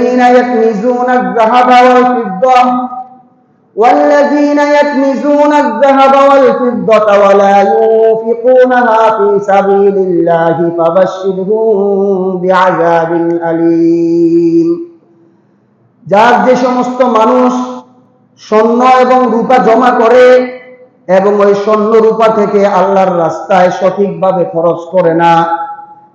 الذين يكنزون الذهب والفضة والذين يكنزون الذهب والفضة ولا ينفقونها في سبيل الله فبشرهم بعذاب أليم যার যে সমস্ত মানুষ স্বর্ণ এবং রূপা জমা করে এবং ওই স্বর্ণ রূপা থেকে আল্লাহর রাস্তায় সঠিকভাবে খরচ করে না ফাবাশশিরহুম বিআযাবিন আলীম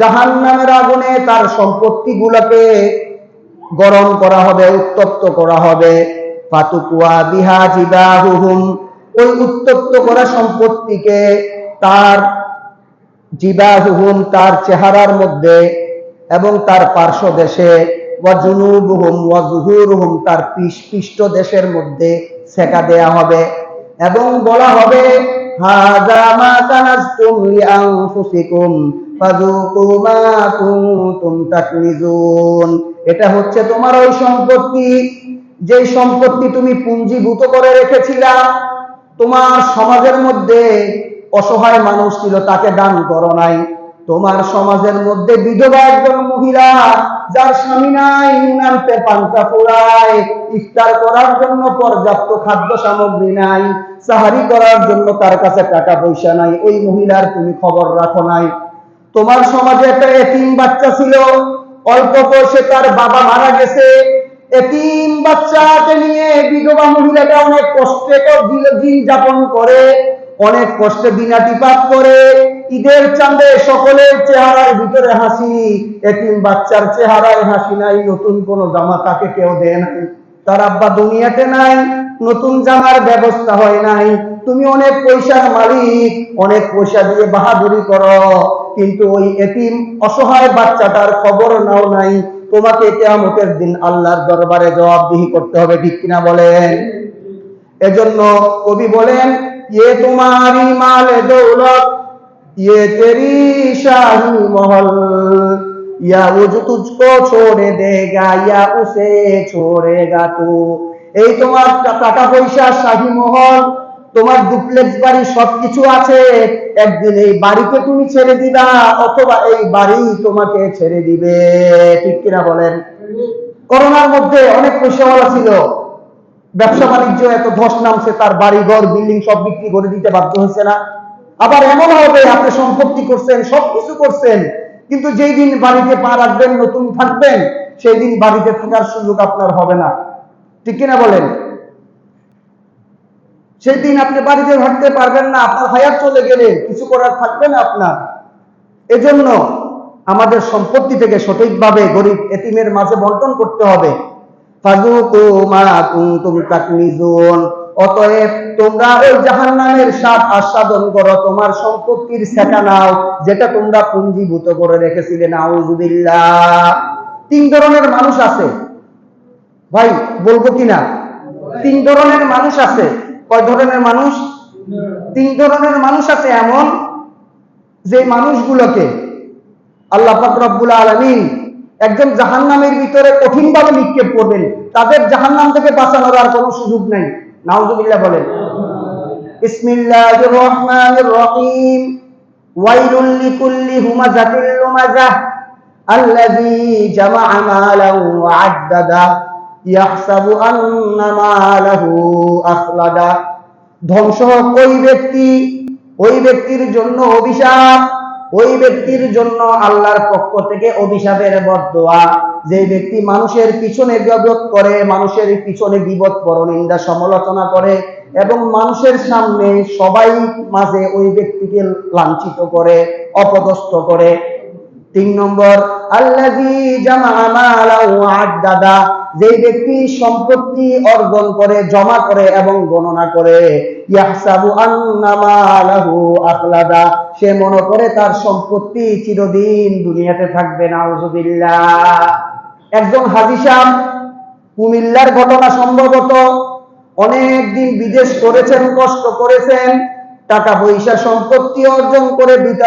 জাহান্নামের আগুনে তার সম্পত্তিগুলোকে গরম করা হবে, উত্তপ্ত করা হবে। বিহা জিবাহুহুম। ওই উত্তপ্ত করা সম্পত্তিকে তার জিবাহুহুম, তার চেহারার মধ্যে এবং তার পার্শ্ব দেশে তার দেশের মধ্যে সেকা দেয়া হবে এবং বলা হবে, হাযা মা কানাজতুম লিআনফুসিকুম এটা হচ্ছে তোমার ওই সম্পত্তি। যে সম্পত্তি তুমি পুঞ্জীভূত করে রেখেছিলা, তোমার সমাজের মধ্যে অসহায় মানুষ ছিল, তাকে দান করো নাই। তোমার সমাজের মধ্যে বিধবা একজন মহিলা, যার স্বামী নাই আনতে পান্তা পোড়ায়। ইফতার করার জন্য পর্যাপ্ত খাদ্য সামগ্রী নাই, সাহারি করার জন্য তার কাছে টাকা পয়সা নাই। ওই মহিলার তুমি খবর রাখো নাই। তোমার সমাজে একটা এতিম বাচ্চা ছিল, অল্প বয়সে তার বাবা মারা গেছে। এতিম বাচ্চাকে নিয়ে বিধবা মহিলাটা অনেক কষ্টে দিন যাপন করে, অনেক কষ্টে দিনাটিপাত করে ঈদের চাঁদে সকলের চেহারার ভিতরে হাসি। এতিম বাচ্চার চেহারায় হাসি নাই, নতুন কোন জামা তাকে কেউ দেয় নাই। তার আব্বা দুনিয়াতে নাই, নতুন জামার ব্যবস্থা হয় নাই। তুমি অনেক পয়সার মালিক, অনেক পয়সা দিয়ে বাহাদুরি করো, কিন্তু ওই এতিম অসহায় বাচ্চাটার খবর নাও নাই। তোমাকে কেয়ামতের দিন আল্লাহর দরবারে জবাবদিহি করতে হবে, ঠিক কিনা বলেন? এজন্য কবি বলেন ইয়ে তোমারি মালে দৌলত ইয়ে তেরি শাহী মহল। ইয়া উজ তুজকো ছোড়ে দেগা, ইয়া উসে ছোড়ে গা তো। এই তোমার টাকা পয়সা শাহী মহল তোমার ডুপ্লেক্স বাড়ি সবকিছু আছে। একদিন এই বাড়িকে তুমি ছেড়ে দিবা, অথবা এই বাড়ি তোমাকে ছেড়ে দিবে। ঠিক কিনা বলেন? করোনার মধ্যে অনেক পয়সাওয়ালা ছিল। ব্যবসা বাণিজ্য এত ধস নামছে, তার বাড়ি ঘর বিল্ডিং সব বিক্রি করে দিতে বাধ্য হয়েছে না। আবার এমন হবে আপনি সম্পত্তি করছেন, সবকিছু করছেন, কিন্তু যেই দিন বাড়িতে পা রাখবেন, নতুন থাকবেন, সেই দিন বাড়িতে থাকার সুযোগ আপনার হবে না। ঠিক কিনা বলেন? সেই দিন আপনি বাড়িতে থাকতে পারবেন না, আপনার হায়াত চলে গেলে কিছু করার থাকবে না আপনার। এজন্য আমাদের সম্পত্তি থেকে সঠিকভাবে গরিব এতিমের মাঝে বন্টন করতে হবে। অতএব তোমরা ওই স্বাদ আস্বাদন করো, তোমার সম্পত্তির নাও, যেটা তোমরা পুঞ্জীভূত করে রেখেছিলে নাউজুবিল্লাহ তিন ধরনের মানুষ আছে। ভাই, বলব কিনা? তিন ধরনের মানুষ আছে। কয় ধরনের মানুষ? তিন ধরনের মানুষ আছে এমন যে মানুষগুলোকে আল্লাহ রব্বুল আলামিন একজন জাহান্নামের ভিতরে কঠিনভাবে নিক্ষেপ করবেন। তাদের জাহান্নাম থেকে বাঁচানোর আর কোনো সুযোগ নাই। নাউজুবিল্লাহ বলেন। বিসমিল্লাহির রহিম। আল্লাযী ওয়া ইয়াহসাবু আন্না মালাহু আখলাদা। ধ্বংস ওই ব্যক্তি? ওই ব্যক্তির জন্য অভিশাপ। ওই ব্যক্তির জন্য আল্লাহর পক্ষ থেকে অভিশাপের বদোয়া যে ব্যক্তি মানুষের পিছনে গবত করে, মানুষের পিছনে বিপদ পরনিন্দা সমালোচনা করে এবং মানুষের সামনে সবাই মাঝে ওই ব্যক্তিকে লাঞ্ছিত করে, অপদস্থ করে। তিন নম্বর আল্লাজি জামা আদাদা যে ব্যক্তি সম্পত্তি অর্জন করে, জমা করে এবং গণনা করে, ইয়াহসাবু আন্নামালাহু আখলাদা, সে মনে করে তার সম্পত্তি চিরদিন দুনিয়াতে থাকবে, নাউজুবিল্লাহ। একজন হাজি কুমিল্লার ঘটনা সম্ভবত অনেক দিন বিদেশ করেছেন, কষ্ট করেছেন, টাকা পয়সা সম্পত্তি অর্জন করে